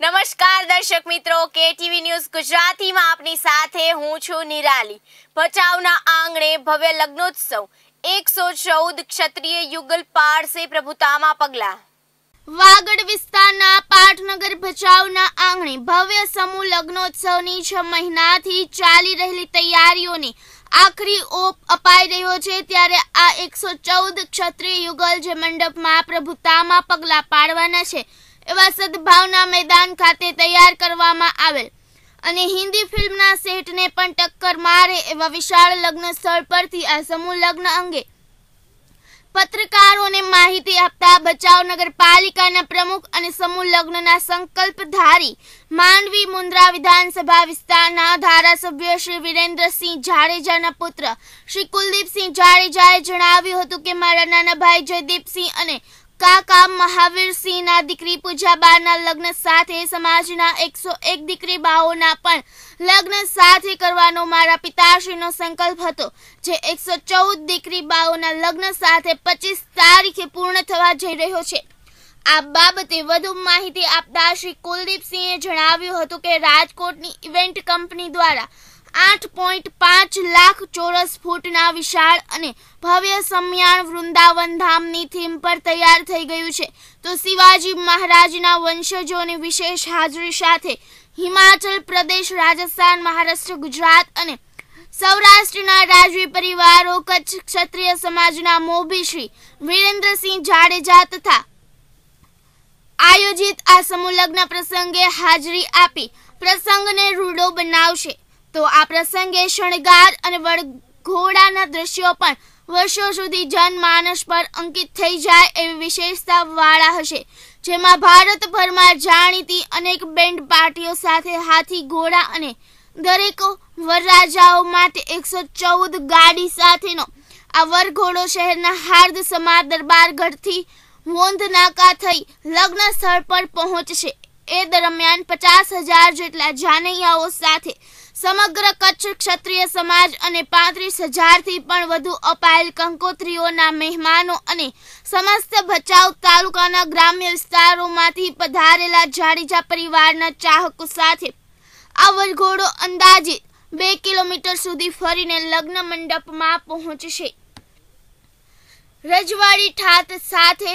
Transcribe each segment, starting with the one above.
નમસ્કાર દર્શક મિત્રો, કેટીવી ન્યૂઝ ગુજરાતીમાં આપની સાથે હું છું નિરાલી. ભચાઉના આંગણે ભવ્ય લગ્નોત્સવ, એકસો ચૌદ ક્ષત્રિય યુગલ પારસે પ્રભુતામાં પગલા. વાગડ વિસ્તારના પાટનગર ભચાઉના આંગણે ભવ્ય સમૂહ લગ્નોત્સવની છ મહિનાથી ચાલી રહેલી તૈયારીઓને આખરી ઓપ અપાઈ રહ્યો છે ત્યારે આ એકસો ચૌદ ક્ષત્રિય યુગલ જે મંડપમાં પ્રભુતામાં પગલા પાડવાના છે. એવા સદભાવના મેદાન ખાતે તૈયાર કરવામાં આવેલ. અને હિન્દી ફિલ્મના સેટને પણ ટક્કર મારે એવા વિશાળ લગ્ન સ્થળ પરથી આ સમૂહ લગ્ન અંગે. પત્રકારોને માહિતી આપતા બચાવ નગરપાલિકાના પ્રમુખ અને સમૂહ લગ્નના સંકલ્પધારી માંડવી મુન્દ્રા વિધાનસભા વિસ્તારના ધારાસભ્ય શ્રી વિરેન્દ્રસિંહ જાડેજાના પુત્ર શ્રી કુલદીપસિંહ જાડેજાએ જણાવ્યું હતું કે મારા નાના ભાઈ જયદીપસિંહ અને કાકા મહાવીરસિંહના દીકરી પૂજાબાના લગ્ન સાથે સમાજના એકસો એક દીકરી બાઓના પણ લગ્ન સાથે કરવાનો મારા પિતાશ્રીનો સંકલ્પ હતો. જે એકસો ચૌદ દીકરી બાઓના લગ્ન સાથે પચીસ તારીખે પૂર્ણ થવા જઈ રહ્યો છે. આ બાબતે વધુ માહિતી આપતા શ્રી કુલદીપસિંહે જણાવ્યું હતું કે રાજકોટની ઇવેન્ટ કંપની દ્વારા આઠ પોઈન્ટ પાંચ લાખ ચોરસ ફૂટના વિશાળ અને ભવ્ય સમ્યાણ વૃંદાવન ધામની થીમ પર તૈયાર થઈ ગયું છે. તો શિવાજી મહારાજના વંશજોની વિશેષ હાજરી સાથે હિમાચલ પ્રદેશ, રાજસ્થાન, મહારાષ્ટ્ર, ગુજરાત અને સૌરાષ્ટ્રના રાજવી પરિવારો, કચ્છ ક્ષત્રિય સમાજના મોભી શ્રી વિરેન્દ્રસિંહ જાડેજા તથા આયોજિત આ સમૂહ લગ્ન પ્રસંગે હાજરી આપી પ્રસંગને રૂડો બનાવશે. તો આ પ્રસંગે શણગાર અને વડઘોડાના દ્રશ્યો પણ વર્ષો સુધી જનમાનસ પર અંકિત થઈ જાય એવી વિશેષતા વાળા હશે, જેમાં ભારતભરમાં જાણીતી અનેક બેન્ડ પાર્ટીઓ સાથે હાથી ઘોડા અને દરેક વરરાજાઓ માટે એકસો ચૌદ ગાડી સાથેનો આ વરઘોડો શહેરના હાર્દ સમા દરબારગઢથી વોંધ નાકા થઈ લગ્ન સ્થળ પર પહોંચશે. એ દરમિયાન પચાસ હજાર જેટલા જાનૈયાઓ સાથે સમગ્ર કચ્છ ક્ષત્રિય સમાજ અને પાંત્રીસ હજારથી પણ વધુ અપાયેલ કંકોત્રીઓના મહેમાનો અને સમસ્ત ભચાઉ તાલુકાના ગ્રામ્ય વિસ્તારોમાંથી પધારેલા જાડેજા પરિવારના ચાહકો સાથે આ વરઘોડો અંદાજિત બે કિલોમીટર સુધી ફરીને લગ્ન મંડપમાં પહોંચશે. રજવાડી ઠાત સાથે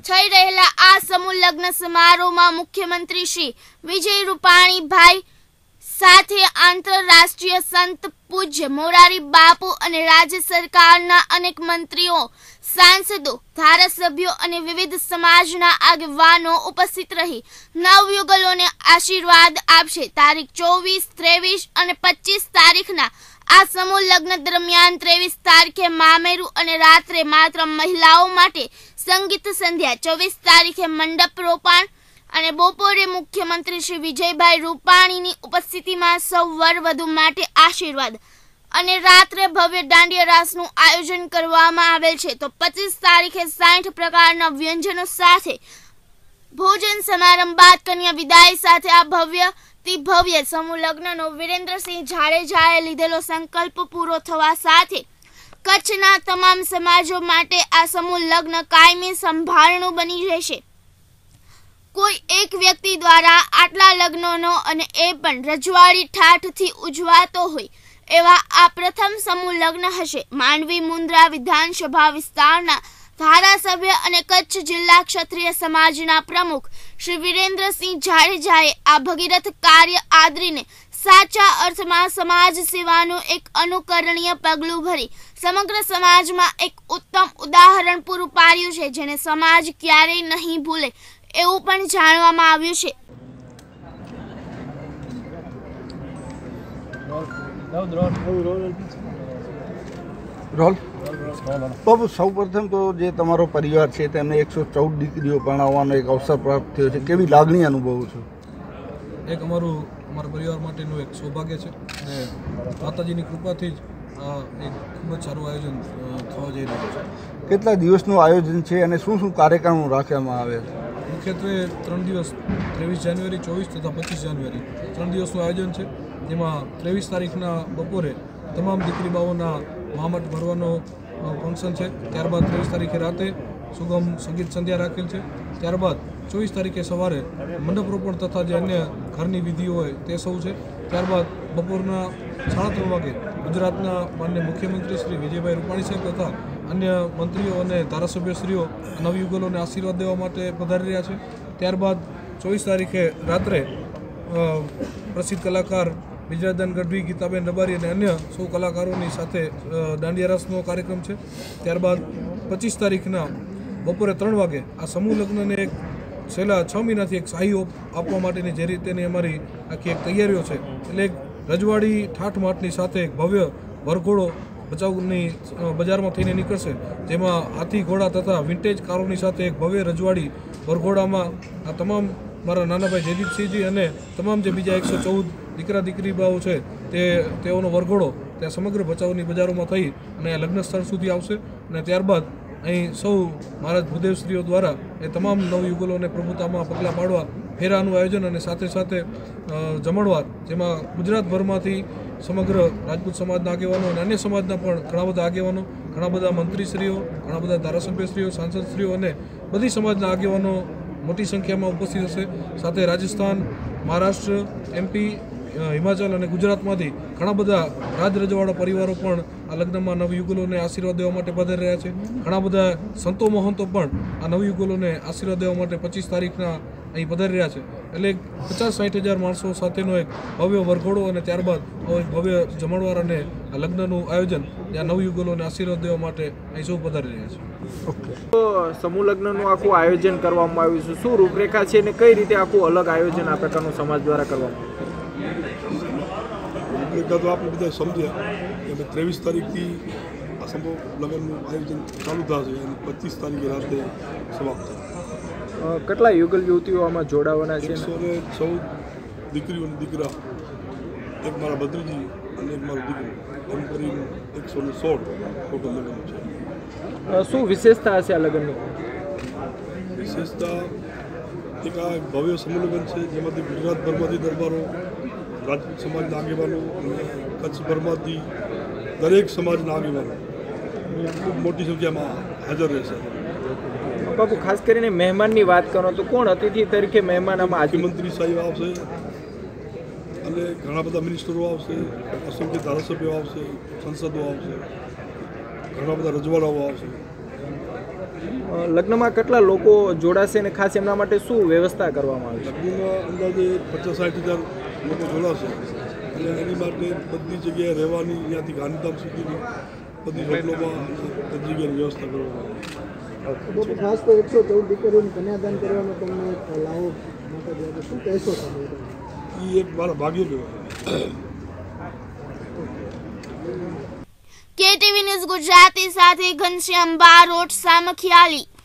થઈ રહેલા આ સમૂહ લગ્ન સમારોહમાં મુખ્યમંત્રી શ્રી વિજય રૂપાણી ભાઈ સાથે આંતરરાષ્ટ્રીય સંત પૂજ્ય મોરારી બાપુ અને રાજ્ય સરકારના અનેક મંત્રીઓ, સાંસદો, ધારાસભ્યો અને વિવિધ સમાજના આગેવાનો ઉપસ્થિત રહી નવયુગલોને આશીર્વાદ આપશે. તારીખ ચોવીસ, ત્રેવીસ અને પચીસ તારીખના આ સમૂહ લગ્ન દરમિયાન ત્રેવીસ તારીખે મામેરું અને રાત્રે માત્ર મહિલાઓ માટે સંગીત સંધ્યા, ચોવીસ તારીખે મંડપ રોપાણ અને બપોરે મુખ્યમંત્રી શ્રી વિજયભાઈ રૂપાણીની ઉપસ્થિતિમાં સૌ વર વધુ માટે આશીર્વાદ અને રાત્રે ભવ્ય દાંડિયા રાસનું આયોજન કરવામાં આવેલ છે. તો પચીસ તારીખે સાઠ પ્રકારના વ્યંજનો સાથે ભોજન સમારંભ, બાદ કન્યા વિદાય સાથે આ ભવ્ય તિ ભવ્ય સમૂહ લગ્નનો વિરેન્દ્રસિંહ જાડેજાએ લીધેલો સંકલ્પ પૂરો થવા સાથે કચ્છના તમામ સમાજો માટે આ સમૂહ લગ્ન કાયમી સંભાળનું બની રહેશે. કોઈ એક વ્યક્તિ દ્વારા આટલા લગ્નોનો અને એ પણ રજવાડી ઠાઠથી ઉજવાતો હોય એવા આ પ્રથમ સમૂહ લગ્ન હશે. માંડવી મુન્દ્રા વિધાનસભા વિસ્તારના ધારાસભ્ય અને કચ્છ જિલ્લા ક્ષત્રિય સમાજના પ્રમુખ શ્રી વિરેન્દ્રસિંહ જાડેજાએ આ ભગીરથ કાર્ય આદરીને સાચા અર્થમાં સમાજ સેવાનું એક અનુકરણીય પગલું ભરી સમગ્ર સમાજમાં એક ઉત્તમ ઉદાહરણ પૂરું પાડ્યું છે જેને સમાજ ક્યારેય નહીં ભૂલે એવું પણ જાણવામાં આવ્યું છે રોલ. બાબુ સૌપ્રથમ તો જે તમારો પરિવાર છે તેમને એકસો ચૌદ દીકરીઓ ભણાવવાનો એક અવસર પ્રાપ્ત થયો છે. કેવી લાગણી અનુભવું છું? એક અમારું અમારા પરિવાર માટેનું એક સૌભાગ્ય છે અને માતાજીની કૃપાથી જ આ એક ખૂબ જ સારું આયોજન થવા જઈ રહ્યું છે. કેટલા દિવસનું આયોજન છે અને શું શું કાર્યક્રમો રાખવામાં આવે છે? મુખ્યત્વે ત્રણ દિવસ ત્રેવીસ જાન્યુઆરી ચોવીસ તથા પચીસ જાન્યુઆરી. ત્રણ દિવસનું આયોજન છે જેમાં ત્રેવીસ તારીખના બપોરે તમામ દીકરી બાઓના મામટ ભરવાનો ફંક્શન છે. ત્યારબાદ ત્રેવીસ તારીખે રાતે સુગમ સંગીત સંધ્યા રાખેલ છે. ત્યારબાદ ચોવીસ તારીખે સવારે મંડપ રોપણ તથા જે અન્ય ઘરની વિધિઓ હોય તે સૌ છે. ત્યારબાદ બપોરના સાડા ત્રણ વાગે ગુજરાતના માન્ય મુખ્યમંત્રી શ્રી વિજયભાઈ રૂપાણી સાહેબ તથા અન્ય મંત્રીઓ અને ધારાસભ્યશ્રીઓ નવયુગલોને આશીર્વાદ દેવા માટે પધારી રહ્યા છે. ત્યારબાદ ચોવીસ તારીખે રાત્રે પ્રસિદ્ધ કલાકાર વિજયાદાન ગઢવી, ગીતાબેન રબારી અને અન્ય સૌ કલાકારોની સાથે દાંડિયા રસનો કાર્યક્રમ છે. ત્યારબાદ પચીસ તારીખના બપોરે ત્રણ વાગે આ સમૂહ લગ્નને એક છેલ્લા છ મહિનાથી એક સહાયો આપવા માટેની જે રીતેની અમારી આખી એક તૈયારીઓ છે, એટલે એક રજવાડી ઠાઠ માઠની સાથે એક ભવ્ય વરઘોડો ભચાઉની બજારમાં થઈને નીકળશે. જેમાં હાથી ઘોડા તથા વિન્ટેજ કારોની સાથે એક ભવ્ય રજવાડી વરઘોડામાં આ તમામ મારા નાનાભાઈ જયદીપસિંહજી અને તમામ જે બીજા એકસો ચૌદ દીકરા દીકરી બાઓ છે તે તેઓનો વરઘોડો ત્યાં સમગ્ર ભચાઉની બજારોમાં થઈ અને લગ્ન સ્થળ સુધી આવશે અને ત્યારબાદ અહીં સૌ મહારાજ ભૂદેવશ્રીઓ દ્વારા એ તમામ નવયુગલોને પ્રભુતામાં પગલાં પાડવા, ફેરાનું આયોજન અને સાથે સાથે જમણવાર જેમાં ગુજરાતભરમાંથી સમગ્ર રાજપૂત સમાજના આગેવાનો અને અન્ય સમાજના પણ ઘણા બધા આગેવાનો, ઘણા બધા મંત્રીશ્રીઓ, ઘણા બધા ધારાસભ્યશ્રીઓ, સાંસદશ્રીઓ અને બધી સમાજના આગેવાનો મોટી સંખ્યામાં ઉપસ્થિત હશે. સાથે રાજસ્થાન, મહારાષ્ટ્ર એમપી હિમાચલ અને ગુજરાતમાંથી ઘણા બધા રાજ રજવાડા પરિવારો પણ આ લગ્નમાં નવયુગલોને આશીર્વાદ દેવા માટે પધારી રહ્યા છે. ઘણા બધા સંતો મહંતો પણ આ નવયુગલોને આશીર્વાદ દેવા માટે પચીસ તારીખના અહીં પધારી રહ્યા છે. એટલે પચાસ સાઠ હજાર માણસો સાથેનો એક ભવ્ય વરઘોડો અને ત્યારબાદ ભવ્ય જમણવાર અને આ લગ્નનું આયોજન જ્યાં નવયુગલોને આશીર્વાદ દેવા માટે અહીં સૌ પધારી રહ્યા છે. તો સમૂહ લગ્નનું આખું આયોજન કરવામાં આવ્યું છે. શું રૂપરેખા છે અને કઈ રીતે આખું અલગ આયોજન આ પ્રકારનું સમાજ દ્વારા કરવામાં આવ્યું? એટલે તો આપણે બધા સમજ્યા કે અમે ત્રેવીસ તારીખથી આ સંભવ લગ્નનું આયોજન ચાલુ થશે અને પચીસ તારીખે રાતે સમાપ્ત થશે કેટલા યુગલ યુવતીઓ આમાં જોડાવાના છે? એકસો ને ચૌદ દીકરીઓ અને દીકરા. એક મારા ભત્રીજી અને એક મારો દીકરો. એમ કરીને એકસો ને સોળ ટોટલ લગ્ન છે. શું વિશેષતા હશે આ લગ્નની? વિશેષતા એક આ ભવ્ય સમૂહ લગ્ન છે જેમાંથી ગુજરાતભરમાંથી દરબારો રાજપૂત સમાજના આગેવાનો અને કચ્છભરમાંથી દરેક સમાજના આગેવાનો ખૂબ મોટી સંખ્યામાં હાજર રહેશે. બાપુ ખાસ કરીને મહેમાનની વાત કરો તો કોણ અતિથિ તરીકે મહેમાન આમાં મુખ્યમંત્રી સાહેબ આવશે અને ઘણા બધા મિનિસ્ટરો આવશે અસંખ્ય ધારાસભ્યો આવશે સંસદો આવશે ઘણા બધા રજવાડાઓ આવશે. લગ્નમાં કેટલા લોકો જોડાશે અને ખાસ એમના માટે શું વ્યવસ્થા કરવામાં આવી છે? લગ્નમાં અંદાજે પચાસ સાઠ હજાર લોકો જોડાશે અને એની માટે બધી જગ્યાએ રહેવાની ત્યાંથી ગાંધીધામ સુધીની બધી હોટલોમાં બધી જગ્યાની વ્યવસ્થા કરવામાં ખાસ તો એકસો ચૌદ દીકરીઓને કન્યાદાન કરવાનો તમને લાવો મોટો શું કહેશો તમે? એ એક મારા ભાગ્ય કહેવાય. કેટીવી ન્યૂઝ ગુજરાતી સાથે ઘનશ્યામ બારોટ સામખિયાલી